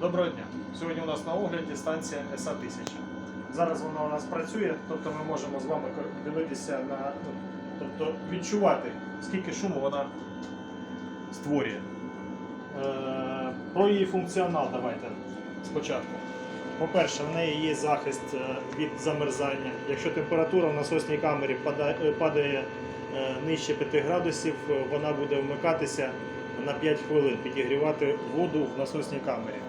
Доброго дня! Сьогодні у нас на огляді станція СА 1000. Зараз вона у нас працює, тобто ми можемо з вами дивитися на, тобто відчувати, скільки шуму вона створює. Е, про її функціонал давайте спочатку. По-перше, в неї є захист е, від замерзання. Якщо температура в насосній камері е, падає е, нижче 5 градусів, вона буде вмикатися на 5 хвилин, підігрівати воду в насосній камері.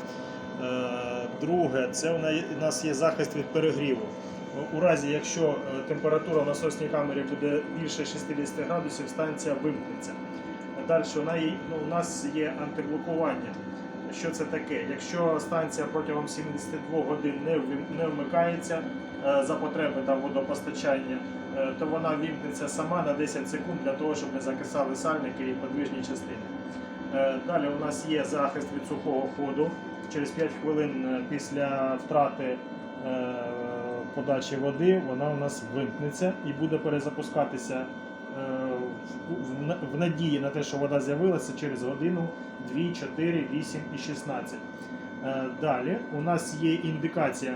Е, Друге, це у нас є захист від перегріву. У разі, якщо е, температура в насосній камері буде більше 60 градусів, станція вимкнеться. Далі ну, у нас є антиблокування. Що це таке? Якщо станція протягом 72 годин не, вмикається е, за потреби там, водопостачання, то вона вімкнеться сама на 10 секунд для того, щоб не закисали сальники і подвижні частини. Е, Далі у нас є захист від сухого ходу. Через 5 хвилин е, після втрати е, подачі води вона у нас вимкнеться і буде перезапускатися в- в на- в надії на те, що вода з'явилася через годину, 2, 4, 8 і 16. Е, Далі у нас є індикація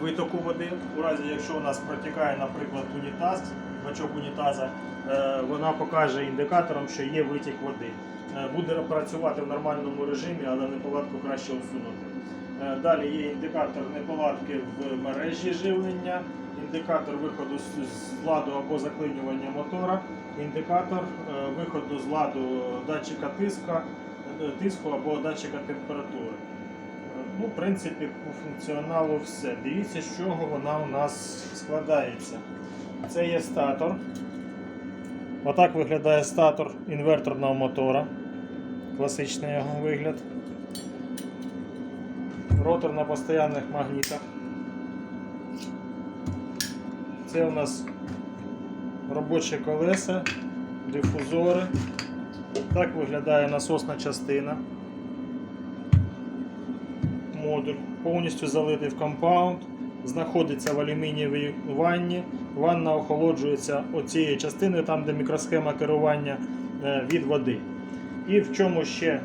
витоку води. У разі, якщо у нас протікає, наприклад, унітаз, бачок унітаза, е, вона покаже індикатором, що є витік води. Е, Буде працювати в нормальному режимі, але неполадку краще усунути. Е, Далі є індикатор неполадки в мережі живлення, індикатор виходу з ладу або заклинювання мотора, індикатор виходу з ладу датчика тиска, е, тиску або датчика температури. Ну, в принципі, по функціоналу все. Дивіться, з чого вона у нас складається. Це є статор. Отак виглядає статор інверторного мотора. Класичний його вигляд. Ротор на постоянних магнітах. Це у нас робочі колеса, дифузори. Так виглядає насосна частина. Модуль повністю залитий в компаунд, знаходиться в алюмінієвій ванні. Ванна охолоджується оцією частиною, там де мікросхема керування е, від води. І в чому ще е,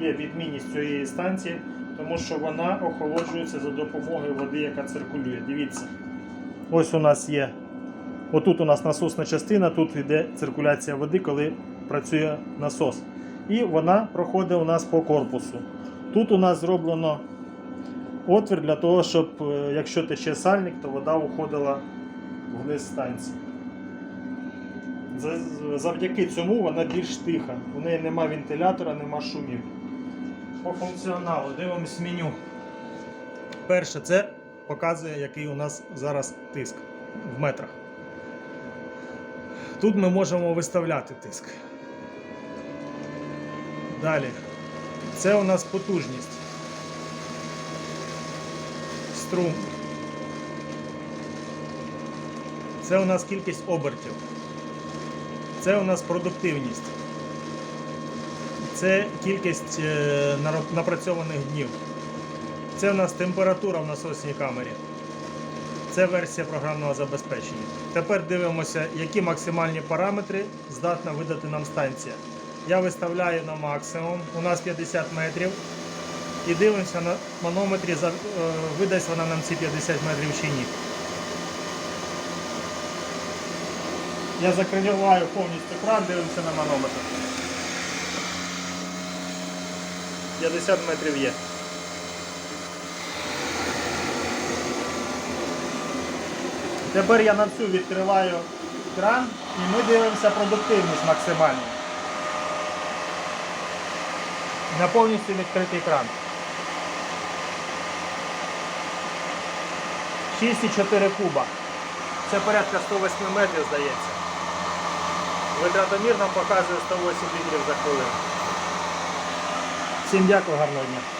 є відмінність цієї станції, тому що вона охолоджується за допомогою води, яка циркулює. Дивіться. Ось у нас є. Отут у нас насосна частина, тут йде циркуляція води, коли працює насос. І вона проходить у нас по корпусу. Тут у нас зроблено отвір для того, щоб е, якщо тече сальник, то вода уходила вниз станції. Завдяки цьому вона більш тиха. У неї нема вентилятора, нема шумів. По функціоналу дивимось меню. Перше, це показує, який у нас зараз тиск в метрах. Тут ми можемо виставляти тиск. Далі. Це у нас потужність. Струм. Це у нас кількість обертів. Це у нас продуктивність. Це кількість е, напрацьованих днів. Це у нас температура в насосній камері. Це версія програмного забезпечення. Тепер дивимося, які максимальні параметри здатна видати нам станція. Я виставляю на максимум, у нас 50 метрів. І дивимося на манометрі, е, видасть вона нам ці 50 метрів чи ні. Я закриваю повністю кран, дивимося на манометр. 50 метрів є. Тепер я на всю відкриваю кран і ми дивимося продуктивність максимальну. На повністю відкритий кран. 6,4 куба. Це порядка 108 метрів, здається. Витратомір нам показує 108 літрів за хвилину. Всім дякую, гарного дня.